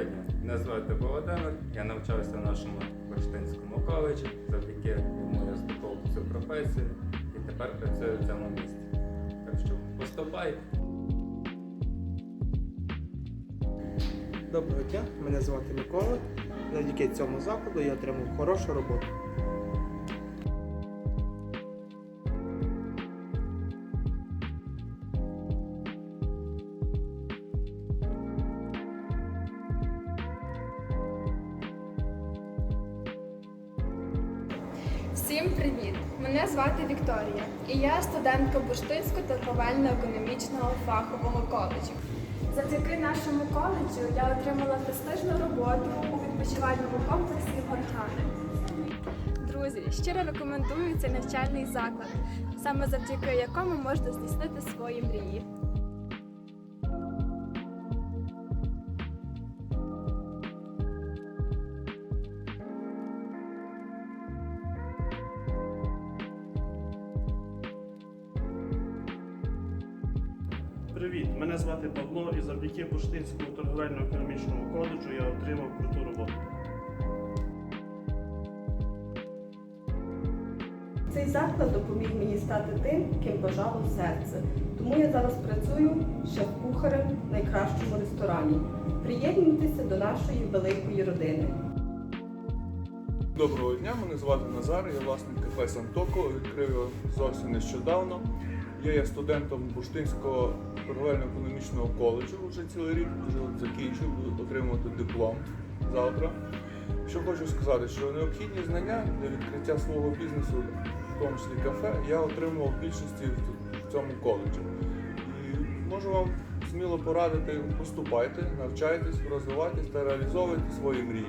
Доброго мене звати Володимир, я навчався в нашому Баштинському коледжі, завдяки йому я здобув цю професію і тепер працюю в цьому місці. Так що поступай. Доброго дня, мене звати Микола. Завдяки цьому закладу я отримав хорошу роботу. Всім привіт! Мене звати Вікторія, і я студентка Бурштинського торговельно-економічного фахового коледжу. Завдяки нашому коледжу я отримала престижну роботу у відпочивальному комплексі Горгани. Друзі, щиро рекомендую цей навчальний заклад, саме завдяки якому можна здійснити свої мрії. Привіт, мене звати Павло і завдяки Бурштинському торговельно-економічному коледжу я отримав круту роботу. Цей заклад допоміг мені стати тим, ким бажало серце. Тому я зараз працюю шеф-кухарем в найкращому ресторані. Приєднуйтеся до нашої великої родини. Доброго дня, мене звати Назар, я власник кафе Сантоко, відкрив його зовсім нещодавно. Я є студентом Буштинського торговельно-економічного коледжу вже цілий рік, вже закінчив, буду отримувати диплом завтра. Що хочу сказати, що необхідні знання для відкриття свого бізнесу, в тому числі кафе, я отримував в більшості в цьому коледжі. І можу вам сміло порадити, поступайте, навчайтесь, розвивайтесь та реалізовуйте свої мрії.